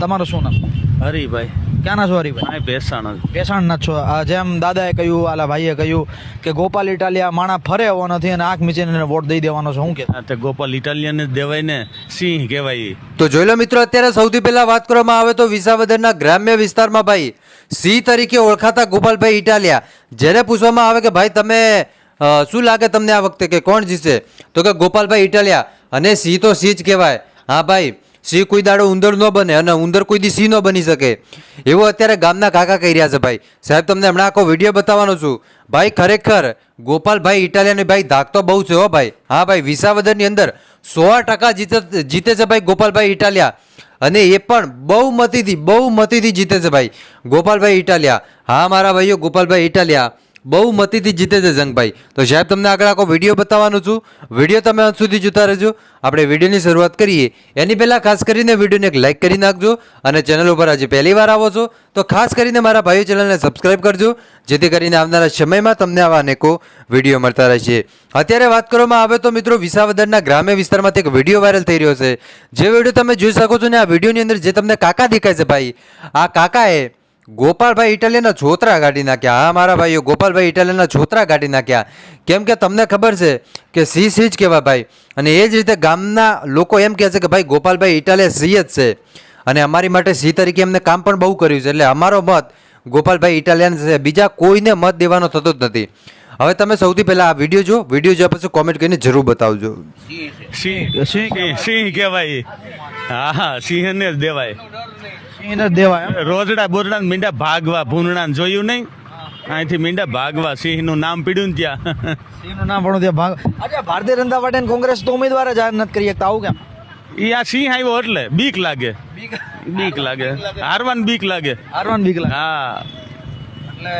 તમારું શું નામ? હરીભાઈ. ક્યાંના છો હરીભાઈ? ભેસાણ. ભેસાણના છો. આ જેમ દાદાએ કહ્યું આલા ભાઈએ કહ્યું કે ગોપાલ ઇટાલિયા માણા ફરે એવો નથી અને આંખ મીચીને એને વોટ દઈ દેવાનો છે. હું કે? તે ગોપાલ ઇટાલિયન જ દેવાય ને સિંહ કહેવાય તો જોઈ લો મિત્રો અત્યારે સૌથી પહેલા વાત કરવામાં આવે તો વિસાવદરના ગ્રામ્ય વિસ્તારમાં ભાઈ સિંહ તરીકે ઓળખાતા ગોપાલભાઈ ઇટાલિયા. જ્યારે પૂછવામાં આવે કે ભાઈ તમે શું લાગે તમને આ વખતે કે કોણ જીતશે? તો કે ગોપાલભાઈ ઇટાલિયા. અને સિંહ તો સિંહ જ કહેવાય. હા ભાઈ સિંહ કોઈ દાડો ઉંદર ન બને અને ઉંદર કોઈ દી સિંહ ન બની શકે. એવો અત્યારે ગામના કાકા કહી રહ્યા છે ભાઈ. સાહેબ, તમને હમણાં આખો વીડિયો બતાવવાનો છું. ભાઈ, ખરેખર ગોપાલભાઈ ઇટાલિયાની ભાઈ ધાકતો બહુ છે હો ભાઈ. હા ભાઈ, વિસાવદરની અંદર સો ટકા જીતે જીતે છે ભાઈ ગોપાલભાઈ ઇટાલિયા. અને એ પણ બહુ મતીથી બહુ મતીથી જીતે છે ભાઈ ગોપાલભાઈ ઇટાલિયા. હા, મારા ભાઈઓ, ગોપાલભાઈ ઇટાલિયા. બહુ મતીથી જીતે છે જંગભાઈ તો સાહેબ, તમને આગળ આખો વીડિયો બતાવવાનો છું. વીડિયો તમે અંત સુધી જોતા રહેજો. આપણે વિડીયોની શરૂઆત કરીએ. એની પહેલાં ખાસ કરીને વિડીયોને એક લાઇક કરી નાખજો અને ચેનલ ઉપર આજે પહેલી વાર આવો છો, તો ખાસ કરીને મારા ભાઈઓ ચેનલને સબસ્ક્રાઇબ કરજો, જેથી કરીને આવનારા સમયમાં તમને આવા અનેકો વીડિયો મળતા રહેશે. અત્યારે વાત કરવામાં આવે તો મિત્રો, વિસાવદરના ગ્રામ્ય વિસ્તારમાંથી એક વીડિયો વાયરલ થઈ રહ્યો છે. જે વીડિયો તમે જોઈ શકો છો ને, આ વિડીયોની અંદર જે તમને કાકા દેખાય છે ભાઈ, આ કાકાએ ગોપાલભાઈ ઇટાલિયનના છોતરા કાઢી નાખ્યા. હા, મારા ભાઈઓ, ગોપાલભાઈ ઇટાલિયનના છોતરા કાઢી નાખ્યા. કેમ કે તમને ખબર છે કે સી સી જ કહેવાય ભાઈ. અને એ જ રીતે ગામના લોકો એમ કહે છે કે ભાઈ, ગોપાલભાઈ ઇટાલિયા સી જ છે. અને અમારી માટે સી તરીકે એમને કામ પણ બહુ કર્યું છે. એટલે અમારો મત ગોપાલભાઈ ઇટાલિયન છે. બીજા કોઈને મત દેવાનો થતો જ નથી. હવે તમે સૌથી પહેલા આ વીડિયો જો વીડિયો જોયા પછી કોમેન્ટ કરીને જરૂર બતાવજો. સિંહ સિંહ કહેવાય હા, સિંહને જ દેવાય. દેવાય રોજડા બોરડા મીંડા ભાગવા ભૂંડણા જોયું નહીં. અહીંથી મીંડા ભાગવા સિંહનું નામ પીડ્યું ત્યાં. સિંહનું નામ પણ ત્યાં ભાગ આજે ભારતીય જનતા પાર્ટી અને કોંગ્રેસ તો ઉમેદવાર જ જાહેર નથી કરી શકતા આવું કેમ? એ આ સિંહ આવ્યો એટલે બીક લાગે. બીક લાગે. હારવાન બીક લાગે. હારવાન બીક લાગે. હા. એટલે